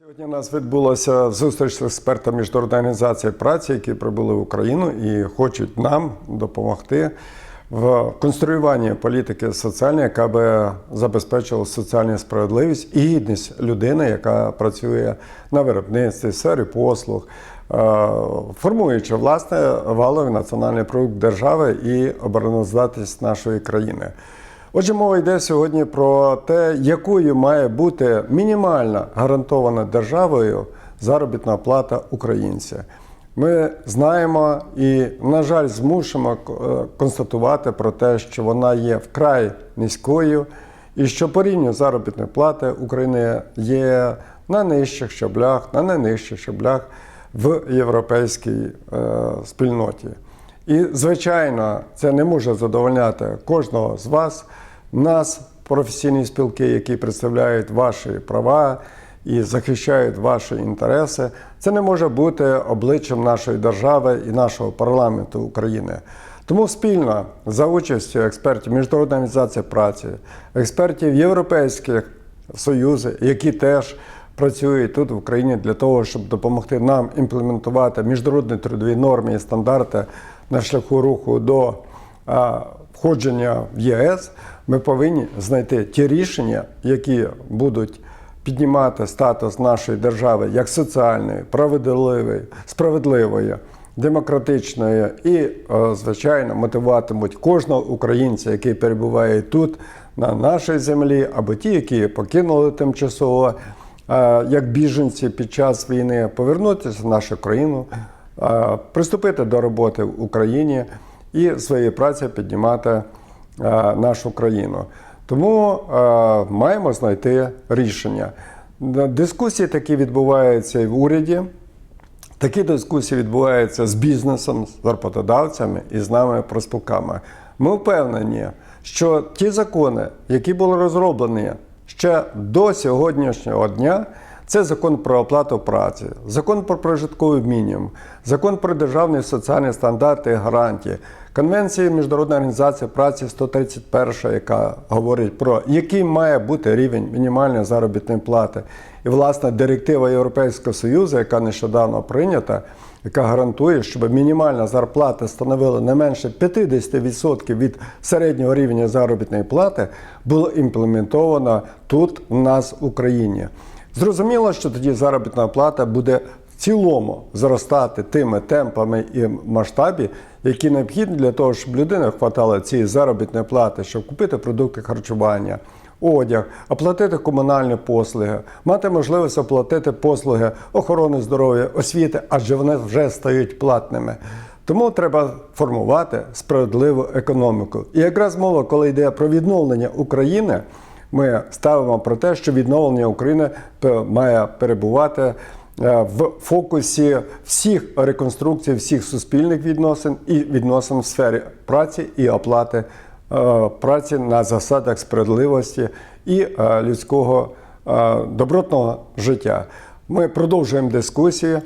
Сьогодні у нас відбулася зустріч з експертами Міжнародної організації праці, які прибули в Україну і хочуть нам допомогти в конструюванні політики соціальної, яка би забезпечила соціальну справедливість і гідність людини, яка працює на виробництві, сфері послуг, е, формуючи власне валовий національний продукт держави і обороноздатність нашої країни. Отже, мова йде сьогодні про те, якою має бути мінімальна гарантована державою заробітна плата українця. Ми знаємо і, на жаль, змушимо е, констатувати про те, що вона є вкрай низькою, і що по заробітної плати України є на нижчих щаблях, на найнижчих щаблях в європейській е, спільноті. І, звичайно, це не може задовольняти кожного з вас, нас, професійні спілки, які представляють ваші права і захищають ваші інтереси. Це не може бути обличчям нашої держави і нашого парламенту України. Тому спільно за участю експертів Міжнародної організації праці, експертів європейських союзів, які теж працюють тут в Україні для того, щоб допомогти нам імплементувати міжнародні трудові норми і стандарти на шляху руху до входження в ЄС, ми повинні знайти ті рішення, які будуть піднімати статус нашої держави як соціальної, справедливої, справедливої, демократичної і, е, звичайно, мотивуватимуть кожного українця, який перебуває тут, на нашій землі, або ті, які покинули тимчасово е, як біженці під час війни, повернутися в нашу країну, приступити до роботи в Україні і своєю працею піднімати нашу країну. Тому маємо знайти рішення. Дискусії такі відбуваються і в уряді. Такі дискусії відбуваються з бізнесом, з роботодавцями і з нами проспілками. Ми впевнені, що ті закони, які були розроблені ще до сьогоднішнього дня, це закон про оплату праці, закон про прожитковий мінімум, закон про державні соціальні стандарти і гарантії, Конвенція Міжнародної організації праці 131, яка говорить про який має бути рівень мінімальної заробітної плати, і власне директива Європейського Союзу, яка нещодавно прийнята, яка гарантує, щоб мінімальна зарплата становила не менше 50% від середнього рівня заробітної плати, було імплементовано тут у нас в Україні. Зрозуміло, що тоді заробітна плата буде в цілому зростати тими темпами і масштабі, які необхідні для того, щоб людина хватала цієї заробітної плати, щоб купити продукти харчування, одяг, оплатити комунальні послуги, мати можливість оплатити послуги охорони здоров'я, освіти, адже вони вже стають платними. Тому треба формувати справедливу економіку. І якраз мова, коли йде про відновлення України, ми ставимо про те, що відновлення України має перебувати е, в фокусі всіх реконструкцій, всіх суспільних відносин і відносин в сфері праці і оплати е, праці на засадах справедливості і е, людського добротного життя. Ми продовжуємо дискусію.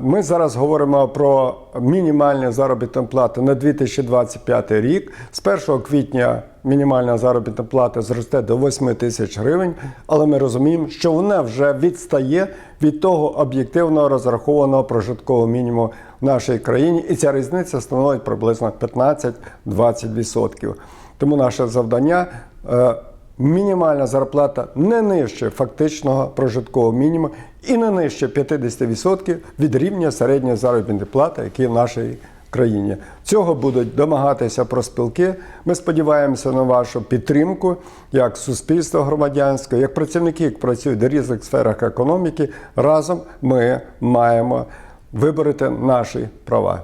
Ми зараз говоримо про мінімальні заробітні плати на 2025 рік. З 1 квітня мінімальна заробітна плата зросте до 8 тисяч гривень, але ми розуміємо, що вона вже відстає від того об'єктивного розрахованого прожиткового мінімуму в нашій країні, і ця різниця становить приблизно 15-20%. Тому наше завдання. Мінімальна зарплата не нижче фактичного прожиткового мінімуму і не нижче 50% від рівня середньої заробітної плати, який в нашій країні. Цього будуть домагатися проспілки. Ми сподіваємося на вашу підтримку як суспільство громадянське, як працівники, які працюють в різних сферах економіки. Разом ми маємо виборити наші права.